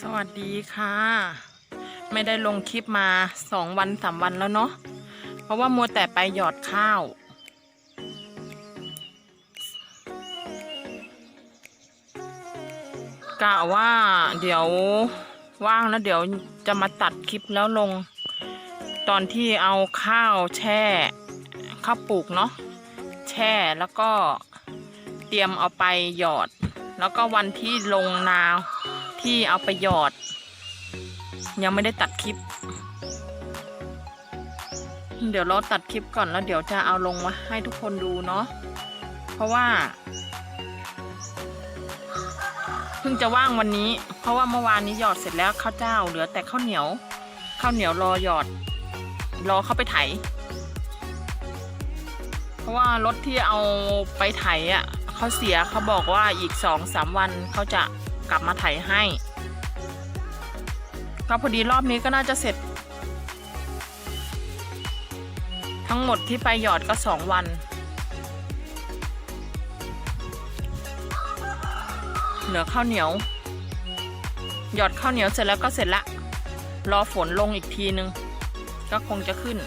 สวัสดีค่ะ ไม่ได้ลงคลิปมาสองวันสามวันแล้วเนาะเพราะว่ามัวแต่ไปหยอดข้าว กะว่าเดี๋ยวว่างแล้วเดี๋ยวจะมาตัดคลิปแล้วลง ตอนที่เอาข้าวแช่ข้าวปลูกเนาะแช่แล้วก็เตรียมเอาไปหยอด แล้วก็วันที่ลงนา ที่เอาไปหยอด ยังไม่ได้ตัดคลิป เดี๋ยวเราตัดคลิปก่อนแล้วเดี๋ยวจะเอาลงมาให้ทุกคนดูเนาะเพราะว่าเพิ่งจะว่างวันนี้ เพราะว่าเมื่อวานนี้หยอดเสร็จแล้วข้าวเจ้าเหลือแต่ข้าวเหนียวข้าวเหนียวรอหยอด รอเข้าไปไถ เพราะว่ารถที่เอาไปไถอะเขาเสียเขาบอกว่าอีกสองสามวันเขาจะ ลับมาไถให้ ก็พอดีรอบนี้ก็น่าจะเสร็จ ทั้งหมดที่ไปหยอดก็สองวันเหลือข้าวเหนียว หยอดข้าวเหนียวเสร็จแล้วก็เสร็จละ รอฝนลงอีกทีนึง ก็คงจะขึ้น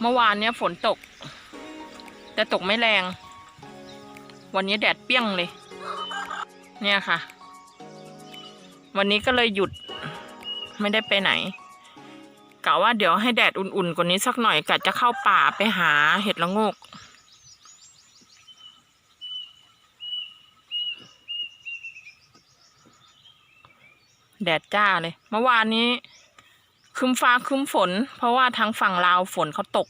เมื่อวานเนี้ยฝนตก แต่ตกไม่แรง วันนี้แดดเปรี้ยงเลย เนี่ยค่ะ วันนี้ก็เลยหยุดไม่ได้ไปไหนกะว่าเดี๋ยวให้แดดอุ่นๆกว่านี้สักหน่อยกะจะเข้าป่าไปหาเห็ดละโงก แดดจ้าเลย เมื่อวานนี้ คึมฟ้าคึมฝน เพราะว่าทางฝั่งลาวฝนเขาตก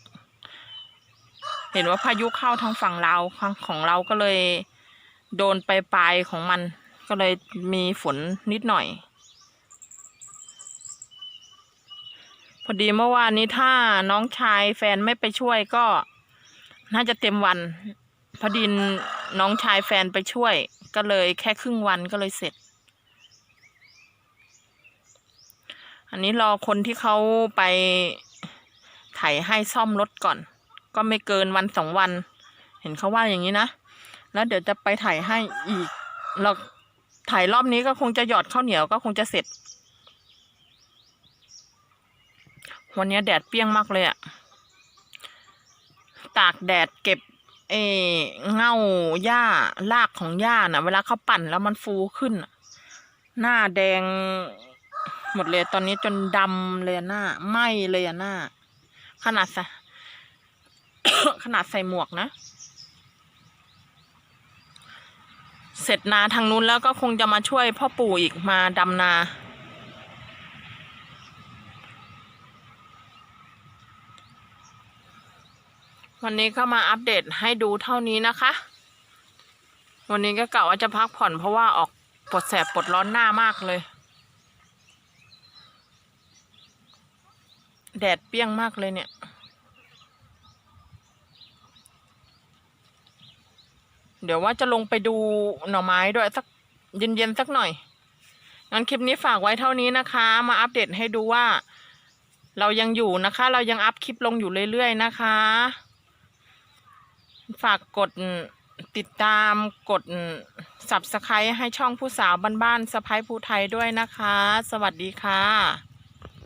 เห็นว่าพายุเข้าทางฝั่งลาวของเราก็เลยโดนไปปลายของมัน ก็เลยมีฝนนิดหน่อย พอดีเมื่อวานนี้ถ้าน้องชายแฟนไม่ไปช่วยก็น่าจะเต็มวัน พอดีน้องชายแฟนไปช่วย ก็เลยแค่ครึ่งวันก็เลยเสร็จ อันนี้รอคนที่เขาไปไถให้ซ่อมรถก่อน ก็ไม่เกินวันสองวัน เห็นเขาว่าอย่างนี้นะ แล้วเดี๋ยวจะไปไถให้อีก เราไถรอบนี้ก็คงจะหยอดข้าวเหนียวก็คงจะเสร็จ วันนี้แดดเปรี้ยงมากเลยอะตากแดดเก็บเอเง่าหญ้ารากของหญ้าน่ะ เวลาเขาปั่นแล้วมันฟูขึ้น หน้าแดงหมดเลยตอนนี้จนดำเลยหน้าไหมเลยหน้า ขนาดส ขนาดใส่หมวกนะ เสร็จนาทางนู้นแล้วก็คงจะมาช่วยพ่อปู่อีกมาดำนาวันนี้ก็มาอัปเดตให้ดูเท่านี้นะคะ วันนี้ก็กะว่าจะพักผ่อนเพราะว่าออกปวดแสบปวดร้อนหน้ามากเลย แดดเปรี้ยงมากเลยเนี่ย เดี๋ยวว่าจะลงไปดูหน่อไม้ด้วยสักเย็นๆสักหน่อย งั้นคลิปนี้ฝากไว้เท่านี้นะคะ มาอัปเดตให้ดูว่า เรายังอยู่นะคะ เรายังอัพคลิปลงอยู่เรื่อยๆนะคะ ฝากกดติดตามกด subscribe ให้ช่องผู้สาวบ้านๆสะพ้ายภูไทยด้วยนะคะ สวัสดีค่ะ